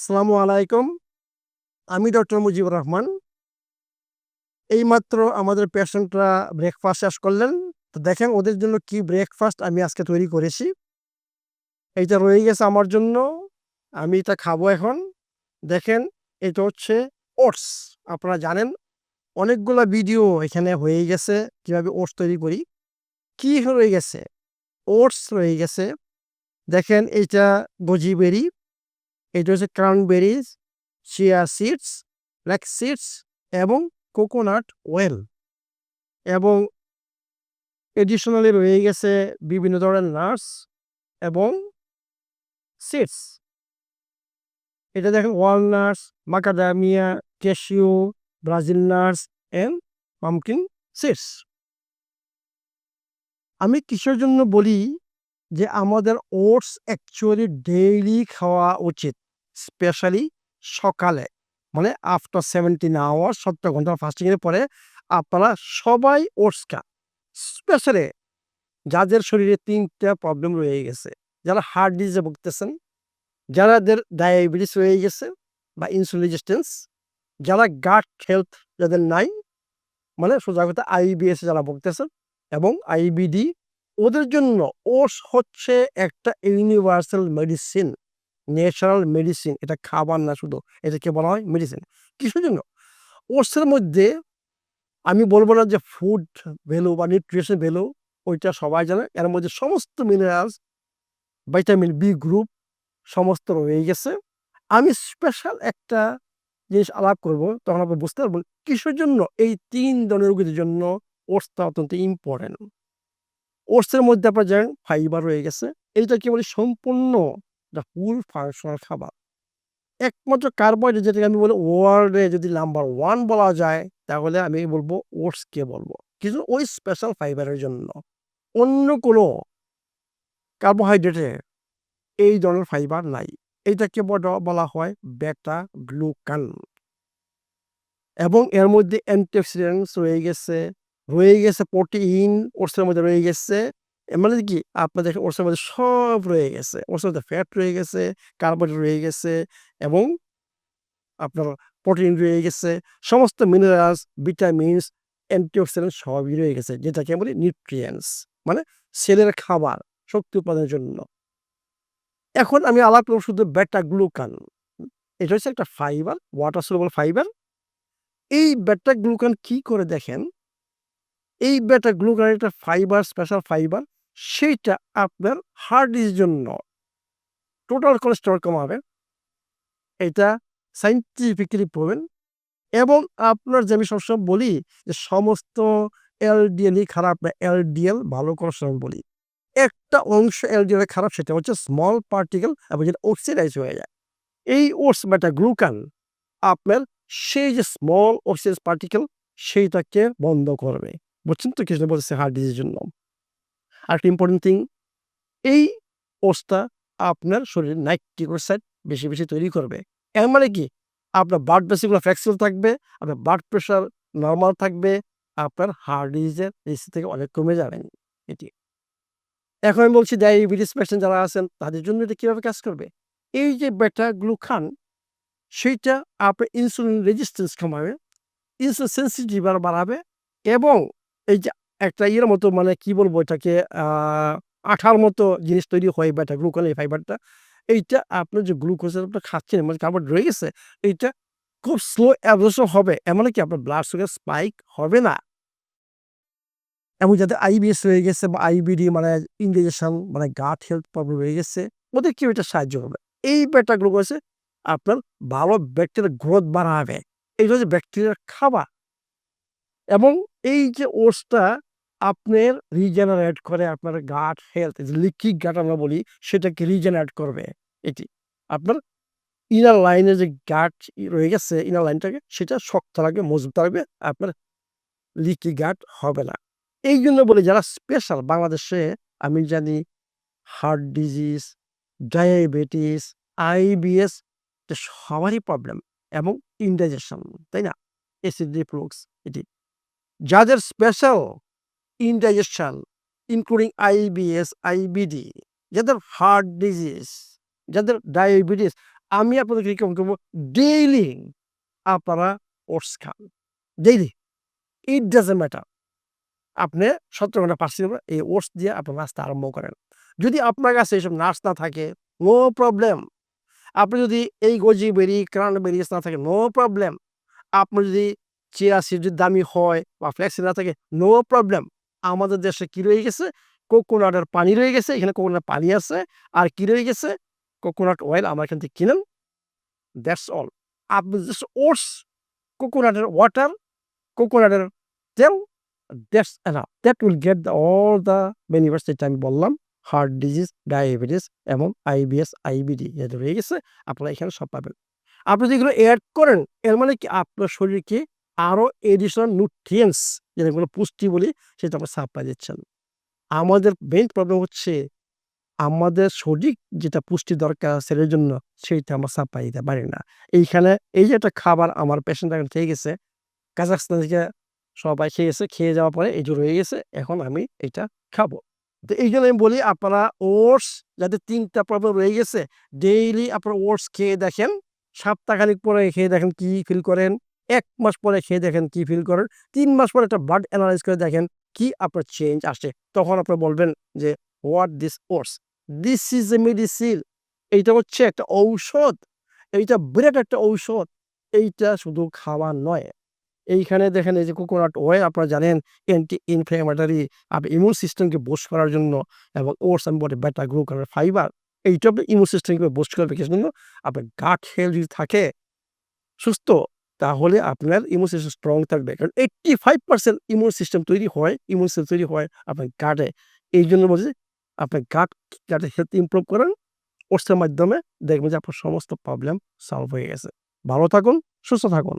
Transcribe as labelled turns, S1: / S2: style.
S1: আসসালামু আলাইকুম। আমি ডক্টর মুজিবুর রহমান। এইমাত্র আমাদের পেশেন্টরা ব্রেকফাস্ট শেষ করলেন। তো দেখেন ওদের জন্য কি ব্রেকফাস্ট আমি আজকে তৈরি করেছি। এইটা রয়ে গেছে আমার জন্য। আমি এটা খাব এখন। দেখেন, এটা হচ্ছে ওটস। আপনারা জানেন, অনেকগুলো ভিডিও এখানে হয়ে গেছে কীভাবে ওটস তৈরি করি। কি রয়ে গেছে? ওটস রয়ে গেছে। দেখেন, এইটা গজি বেরি এটা হচ্ছে cranberries chia seeds black seeds এবং কোকোনাট ওয়েল এবং এডিশনালি রয়ে গেছে বিভিন্ন ধরনের নার্স এবং সিডস এটা দেখেন walnuts macadamia cashew Brazil nuts and pumpkin seeds আমি কিসের জন্য বলি যে আমাদের ওটস অ্যাকচুয়ালি ডেইলি খাওয়া উচিত? স্পেশালি সকালে। মানে আফটার সেভেন্টিন আওয়ার সত্তর ঘণ্টা ফাস্টিংয়ের পরে আপনারা সবাই ওটস খান স্পেশালি যাদের শরীরে তিনটা প্রবলেম রয়ে গেছে, যারা হার্ট ডিজিজে ভুগতেছেন, যারাদের ডায়াবেটিস রয়ে গেছে বা ইনসুলিন রেজিস্ট্যান্স যারা গাট হেলথ যাদের নাই মানে সোজা কথা আইবিএস যারা ভুগতেছেন এবং আইবিডি ওদের জন্য ওস হচ্ছে একটা ইউনিভার্সাল মেডিসিন ন্যাচারাল মেডিসিন, এটা খাবার না শুধু, এটাকে বলা হয় মেডিসিন। কিসের জন্য? ওটসের মধ্যে আমি বলব না যে ফুড ভ্যালু বা নিউট্রিশন ভ্যালু ওইটা সবাই জানে। এর মধ্যে সমস্ত মিনারেলস ভাইটামিন বি গ্রুপ সমস্ত রয়ে গেছে। আমি স্পেশাল একটা জিনিস আলাপ করব, তখন আপনি বুঝতে পারবেন কিসের জন্য এই তিন ধরনের রোগীদের জন্য ওটসটা অত্যন্ত ইম্পর্টেন্ট ওটসের মধ্যে আপনার জানেন ফাইবার রয়ে গেছে এইটা কি বলি সম্পূর্ণ দ্য ফুল ফাংশনাল খাবার। একমাত্র কার্বোহাইড্রেট যেটাকে আমি বলি ওয়ার্ল্ডে যদি নাম্বার ওয়ান বলা যায়, তাহলে আমি বলব ওটসকে বলব। কিন্তু ওই স্পেশাল ফাইবারের জন্য। অন্য কোনো কার্বোহাইড্রেটে এই ধরনের ফাইবার নাই। এইটাকে বলা হয় বেটা গ্লুকান এবং এর মধ্যে অ্যান্টিঅক্সিডেন্টস রয়ে গেছে। রয়ে গেছে প্রোটিন ওটসের মধ্যে রয়ে গেছে মানে কি? আপনাদের ওটসের মধ্যে সব রয়ে গেছে। ওটসের মধ্যে ফ্যাট রয়ে গেছে কার্বোহাইড্রেট রয়ে গেছে এবং আপনার প্রোটিন রয়ে গেছে, সমস্ত মিনারেলস ভিটামিনস অ্যান্টিঅক্সিডেন্ট সবই রয়ে গেছে, যেটাকে বলি নিউট্রিয়েন্টস মানে সেলের খাবার, শক্তি উৎপাদনের জন্য। এখন আমি আলাপ করব শুধু বেটা গ্লুকান এটা হচ্ছে একটা ফাইবার ওয়াটার সলুবল ফাইবার এই বেটা গ্লুকান কি করে দেখেন? এই বেটা গ্লুকান একটা ফাইবার স্পেশাল ফাইবার সেইটা আপনার হার্ট ডিজির জন্য টোটাল কোলেস্টেরল কমাবে, এটা সাইন্টিফিক্যালি প্রুভেন এবং আপনার যে আমি সবসময় বলি যে সমস্ত এলডিএলই খারাপ না এলডিএল ভালো কোলেস্টেরল বলি, একটা অংশ এলডিএল খারাপ সেটা হচ্ছে স্মল পার্টিকেল এবং যেটা অক্সিডাইজ হয়ে যায়, এই ওটস বেটা গ্লুকান আপনার সেই যে স্মল অক্সিডাইজ পার্টিকেল সেইটাকে বন্ধ করবে, বুঝছেন তো কিছু বলছে হার্ট ডিজিজের জন্য? আর একটা ইম্পর্টেন্ট থিং এই ওটসটা আপনার শরীরে নাইট্রিকোসাইড বেশি বেশি তৈরি করবে। এর মানে কি? আপনার ব্লাড প্রেশারগুলো ফ্লেক্সিবল থাকবে, আপনার ব্লাড প্রেশার নর্মাল থাকবে, আপনার হার্ট ডিজিজের রিস্ক থেকে অনেক কমে যাবেন এটি। এখন আমি বলছি ডায়াবেটিস পেশেন্ট যারা আছেন, তাদের জন্য এটা কীভাবে কাজ করবে? এই যে বেটা গ্লুখান সেইটা আপনার ইনসুলিন রেজিস্ট্যান্স কমাবে ইনসুলিন সেন্সিটিভ বাড়াবে এবং এই যে একটা ইয়ের মতো মানে কি বলব এটাকে আঠার মতো জিনিস তৈরি হয় বেটা গ্লুকন এই ফাইবারটা এইটা আপনার যে গ্লুকোজের আপনার খাচ্ছেন মানে কার্বন রয়ে গেছে, এইটা খুব স্লো অ্যাবজর্পশন হবে। এমন কি আপনার ব্লাড সুগার স্পাইক হবে না। এবং যাদের আইবিএস রয়ে গেছে বা আইবিডি মানে ইনডিজেশন মানে গাট হেলথ প্রবলেম রয়ে গেছে, ওদের কেউ এটা সাহায্য হবে এই বেটা গ্লুকোজে আপনার ভালো ব্যাকটেরিয়ার গ্রোথ বাড়াবে। এইটা হচ্ছে ব্যাকটেরিয়ার খাবার। এবং এই যে ওটসটা আপনার রিজেনারেট করে আপনার গাট হেলথ লিকুইড গাট আমরা বলি, সেটাকে রিজেনারেট করবে এটি। আপনার ইনার লাইনে যে গাট রয়ে গেছে ইনার লাইনটাকে সেটা শক্ত থাকবে মজবুত থাকবে আপনার লিকি গাট হবে না। এই জন্য বলি যারা স্পেশাল বাংলাদেশে আমি জানি হার্ট ডিজিজ ডায়াবেটিস আইবিএস সবারই প্রবলেম এবং ইনডাইজেশন তাই না? এসিড রিফ্লুক্স এটি। যাদের special indigestion including IBS IBD যাদের হার্ট ডিজিজ যাদের ডায়াবেটিস আমি আপনাদের রিকমেন্ড করব? ডেইলি আপনারা ওটস খান। ডেইলি ইট ডাজেন্ট ম্যাটার আপনি সতেরো ঘণ্টা পাঁচটি এই ওটস দিয়ে আপনার নাস্তা আরম্ভ করেন। যদি আপনার কাছে এইসব নাচ না থাকে নো প্রবলেম আপনি যদি এই গজি বেরি ক্রানবেরিজ না থাকে নো প্রবলেম আপনি যদি চিয়া সিড যদি দামি হয় বা ফ্লেক্সি না থাকে নো প্রবলেম আমাদের দেশে কি রয়ে গেছে? কোকোনাটের পানি রয়ে গেছে। এখানে কোকোনাট পানি আছে। আর কি রয়ে গেছে? কোকোনাট অয়েল আমার এখান থেকে কিনেন। দ্যাটস অল আপনি জাস্ট ওটস কোকোনাটের ওয়াটার কোকোনাটের তেল that's enough that will get the all the benefits যেটা আমি বললাম হার্ট ডিজিজ ডায়াবেটিস এবং আইবিএস আইবিডি যেটা রয়ে গেছে। আপনারা এখানে সব পাবেন। আপনি যদি এগুলো অ্যাড করেন, এর মানে কি? আপনার শরীরকে আরও এডিশনাল নিউট্রিয়েন্টস যেগুলো পুষ্টি বলি, সেটা আমরা সাপ্লাই দিচ্ছেন। আমাদের মেইন প্রবলেম হচ্ছে আমাদের সঠিক যেটা পুষ্টি দরকার ছেলের জন্য সেইটা আমরা সাপ্লাই দিতে পারি না। এইখানে এই যে একটা খাবার আমার পেশেন্ট এখন খেয়ে গেছে কাজাকস্তান থেকে সবাই খেয়ে গেছে, খেয়ে যাওয়ার পরে এই রয়ে গেছে, এখন আমি এটা খাব। তো এই জন্য আমি বলি আপনারা ওটস যাতে তিনটা প্রবলেম রয়ে গেছে ডেইলি আপনারা ওটস খেয়ে দেখেন, সপ্তাহখানিক পরে খেয়ে দেখেন কি ফিল করেন। এক মাস পরে খেয়ে দেখেন কি ফিল করেন, তিন মাস পরে একটা ব্লাড অ্যানালাইজ করে দেখেন কি আপনার চেঞ্জ আসে। তখন আপনি বলবেন যে what this oats this is a medicine এইটা হচ্ছে একটা ঔষধ। এইটা বিরাট একটা ঔষধ। এইটা শুধু খাওয়া নয়। এইখানে দেখেন এই যে কোকোনাট অয়েল আপনারা জানেন অ্যান্টি ইনফ্লেমেটারি আপনার ইমিউন সিস্টেমকে বোস্ট করার জন্য এবং ওটস আমি বলে ব্যাটা গ্রো করার ফাইবার এইটা আপনার ইমিউন সিস্টেমকে বোস্ট করবে। কি জন্য? আপনার গাট হেলথ যদি থাকে, সুস্থ তাহলে আপনার ইমিউন সিস্টেম স্ট্রং থাকবে। কারণ eighty five percent immune system তৈরি হয় ইমিউন সিস্টেম তৈরি হয় আপনার গাটে এই জন্য বলছি আপনার গাট গাটে হেলথ ইম্প্রুভ করেন ওটসের মাধ্যমে দেখবেন যে আপনার সমস্ত প্রবলেম সলভ হয়ে গেছে। ভালো থাকুন, সুস্থ থাকুন।